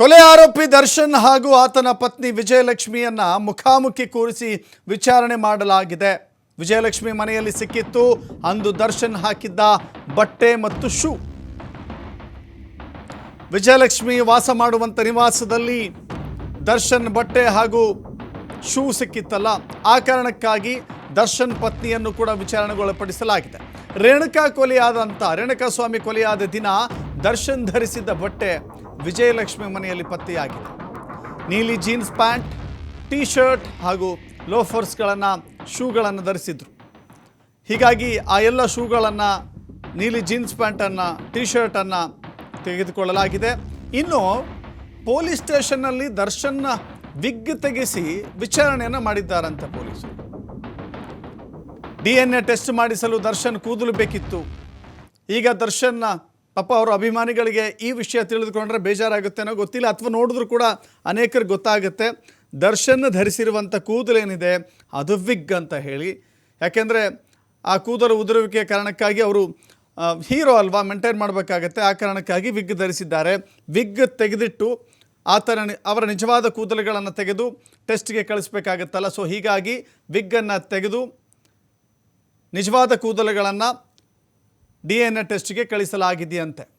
ಕೊಲೆ ಆರೋಪಿ ದರ್ಶನ್ ಹಾಗೂ ಆತನ ಪತ್ನಿ ವಿಜಯಲಕ್ಷ್ಮಿಯನ್ನ ಮುಖಾಮುಖಿ ಕೂರಿಸಿ ವಿಚಾರಣೆ ಮಾಡಲಾಗಿದೆ. ವಿಜಯಲಕ್ಷ್ಮಿ ಮನೆಯಲ್ಲಿ ಸಿಕ್ಕಿತ್ತು. ಅಂದು ದರ್ಶನ್ ಹಾಕಿದ್ದ ಬಟ್ಟೆ ಮತ್ತು ಶೂ. ವಿಜಯಲಕ್ಷ್ಮಿ ವಾಸ ಮಾಡುವಂಥ ನಿವಾಸದಲ್ಲಿ ದರ್ಶನ್ ಬಟ್ಟೆ ಹಾಗೂ ಶೂ ಸಿಕ್ಕಿತ್ತಲ್ಲ. ಆ ಕಾರಣಕ್ಕಾಗಿ ದರ್ಶನ್ ಪತ್ನಿಯನ್ನು ಕೂಡ ವಿಚಾರಣೆಗೊಳಪಡಿಸಲಾಗಿದೆ. ರೇಣುಕಾ ಕೊಲೆಯಾದಂಥ ರೇಣುಕಾ ಸ್ವಾಮಿ ಕೊಲೆಯಾದ ದಿನ ದರ್ಶನ್ ಧರಿಸಿದ್ದ ಬಟ್ಟೆ ವಿಜಯಲಕ್ಷ್ಮಿ ಮನೆಯಲ್ಲಿ ಪತ್ತೆಯಾಗಿದೆ. ನೀಲಿ ಜೀನ್ಸ್ ಪ್ಯಾಂಟ್ ಟೀ ಶರ್ಟ್ ಹಾಗೂ ಲೋಫರ್ಸ್ಗಳನ್ನು, ಶೂಗಳನ್ನು ಧರಿಸಿದ್ರು. ಹೀಗಾಗಿ ಆ ಎಲ್ಲ ಶೂಗಳನ್ನು, ನೀಲಿ ಜೀನ್ಸ್ ಪ್ಯಾಂಟನ್ನು ಟಿ ಶರ್ಟನ್ನು ತೆಗೆದುಕೊಳ್ಳಲಾಗಿದೆ. ಇನ್ನು ಪೊಲೀಸ್ ಸ್ಟೇಷನ್ನಲ್ಲಿ ದರ್ಶನ್ನ ವಿಗ್ ತೆಗೆಸಿ ವಿಚಾರಣೆಯನ್ನು ಮಾಡಿದ್ದಾರಂತೆ ಪೊಲೀಸರು. ಡಿ ಎನ್ ಎ ಟೆಸ್ಟ್ ಮಾಡಿಸಲು ದರ್ಶನ್ ಕೂದಲು ಬೇಕಿತ್ತು. ಈಗ ದರ್ಶನ್ನ ಪಾಪ ಅವರ ಅಭಿಮಾನಿಗಳಿಗೆ ಈ ವಿಷಯ ತಿಳಿದುಕೊಂಡ್ರೆ ಬೇಜಾರಾಗುತ್ತೇನೋ ಗೊತ್ತಿಲ್ಲ. ಅಥವಾ ನೋಡಿದ್ರು ಕೂಡ ಅನೇಕರಿಗೆ ಗೊತ್ತಾಗುತ್ತೆ. ದರ್ಶನ್ ಧರಿಸಿರುವಂಥ ಕೂದಲೇನಿದೆ? ಅದು ವಿಗ್ ಅಂತ ಹೇಳಿ. ಯಾಕೆಂದರೆ ಆ ಕೂದಲು ಉದುರುವಿಕೆಯ ಕಾರಣಕ್ಕಾಗಿ ಅವರು ಹೀರೋ ಅಲ್ವಾ, ಮೇಂಟೈನ್ ಮಾಡಬೇಕಾಗತ್ತೆ. ಆ ಕಾರಣಕ್ಕಾಗಿ ವಿಗ್ ಧರಿಸಿದ್ದಾರೆ. ವಿಗ್ ತೆಗೆದಿಟ್ಟು ಆತನ ಅವರ ನಿಜವಾದ ಕೂದಲುಗಳನ್ನು ತೆಗೆದು ಟೆಸ್ಟ್ಗೆ ಕಳಿಸ್ಬೇಕಾಗತ್ತಲ್ಲ. ಸೊ ಹೀಗಾಗಿ ವಿಗ್ಗನ್ನು ತೆಗೆದು ನಿಜವಾದ ಕೂದಲುಗಳನ್ನು ಡಿ ಎನ್ ಎ ಟೆಸ್ಟ್ಗೆ ಕಳಿಸಲಾಗಿದೆಯಂತೆ.